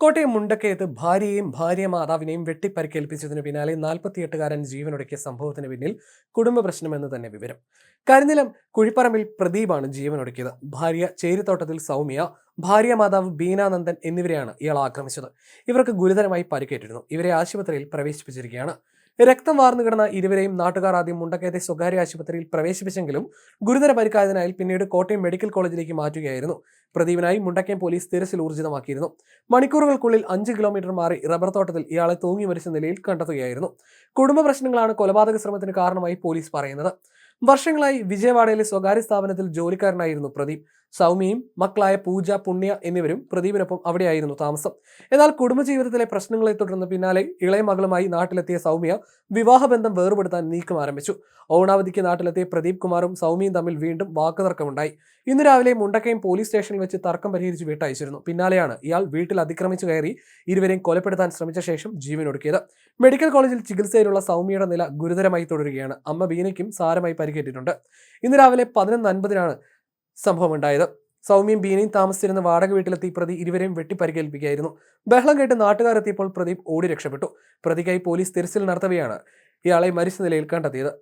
കോട്ടയം മുണ്ടക്കയത്ത് ഭാര്യയെയും ഭാര്യ മാതാവിനെയും വെട്ടിപ്പരിക്കേൽപ്പിച്ചതിന് പിന്നാലെ നാൽപ്പത്തിയെട്ടുകാരൻ ജീവനൊടുക്കിയ സംഭവത്തിന് പിന്നിൽ കുടുംബ പ്രശ്നമെന്ന് തന്നെ വിവരം. കരിനിലം കുഴിപ്പറമ്പിൽ പ്രദീപാണ് ജീവനൊടുക്കിയത്. ഭാര്യ ചേരിത്തോട്ടത്തിൽ സൗമ്യ ഭാര്യ മാതാവ് ബീനാനന്ദൻ എന്നിവരെയാണ് ഇയാൾ ആക്രമിച്ചത്. ഇവർക്ക് ഗുരുതരമായി പരിക്കേറ്റിരുന്നു. ഇവരെ ആശുപത്രിയിൽ പ്രവേശിപ്പിച്ചിരിക്കുകയാണ്. രക്തം വാർന്നു കിടന്ന ഇരുവരെയും നാട്ടുകാർ ആദ്യം മുണ്ടക്കയത്തെ സ്വകാര്യ ആശുപത്രിയിൽ പ്രവേശിപ്പിച്ചെങ്കിലും ഗുരുതര പരിക്കായതിനാൽ പിന്നീട് കോട്ടയം മെഡിക്കൽ കോളേജിലേക്ക് മാറ്റുകയായിരുന്നു. പ്രദീപിനായി മുണ്ടക്കയം പോലീസ് തിരച്ചിൽ ഊർജിതമാക്കിയിരുന്നു. മണിക്കൂറുകൾക്കുള്ളിൽ അഞ്ച് കിലോമീറ്റർ മാറി റബ്ബർ തോട്ടത്തിൽ ഇയാളെ തൂങ്ങി മരിച്ച നിലയിൽ കണ്ടെത്തുകയായിരുന്നു. കുടുംബ പ്രശ്നങ്ങളാണ് കൊലപാതക ശ്രമത്തിന് കാരണമായി പോലീസ് പറയുന്നത്. വർഷങ്ങളായി വിജയവാഡയിലെ സ്വകാര്യ സ്ഥാപനത്തിൽ ജോലിക്കാരനായിരുന്നു പ്രദീപ്. സൗമ്യയും മക്കളായ പൂജ പുണ്യ എന്നിവരും പ്രദീപിനൊപ്പം അവിടെയായിരുന്നു താമസം. എന്നാൽ കുടുംബജീവിതത്തിലെ പ്രശ്നങ്ങളെ തുടർന്ന് പിന്നാലെ ഇളയ മകളുമായി നാട്ടിലെത്തിയ സൗമ്യ വിവാഹബന്ധം വേർപെടുത്താൻ നീക്കം ആരംഭിച്ചു. ഓണാവധിക്ക് നാട്ടിലെത്തിയ പ്രദീപ് കുമാറും സൗമ്യയും തമ്മിൽ വീണ്ടും വാക്കുതർക്കമുണ്ടായി. ഇന്ന് രാവിലെ മുണ്ടക്കയം പോലീസ് സ്റ്റേഷനിൽ വെച്ച് തർക്കം പരിഹരിച്ച് വീട്ടയച്ചിരുന്നു. പിന്നാലെയാണ് ഇയാൾ വീട്ടിൽ അതിക്രമിച്ചു കയറി ഇരുവരെയും കൊലപ്പെടുത്താൻ ശ്രമിച്ച ശേഷം ജീവനൊടുക്കിയത്. മെഡിക്കൽ കോളേജിൽ ചികിത്സയിലുള്ള സൗമ്യയുടെ നില ഗുരുതരമായി തുടരുകയാണ്. അമ്മ ബീനയ്ക്കും സാരമായി പരിക്കേറ്റിട്ടുണ്ട്. ഇന്ന് രാവിലെ പതിനൊന്ന് അൻപതിനാണ് സംഭവം ഉണ്ടായത് സൗമ്യയും ബീനയും താമസിച്ചിരുന്ന വാടക വീട്ടിലെത്തി പ്രതി ഇരുവരെയും വെട്ടിപ്പരിക്കേൽപ്പിക്കുകയായിരുന്നു. ബഹളം കേട്ട് നാട്ടുകാരെത്തിയപ്പോൾ പ്രദീപ് ഓടി രക്ഷപ്പെട്ടു. പ്രതിക്കായി പോലീസ് തിരച്ചിൽ നടത്തവെയാണ് ഇയാളെ മരിച്ച നിലയിൽ കണ്ടെത്തിയത്.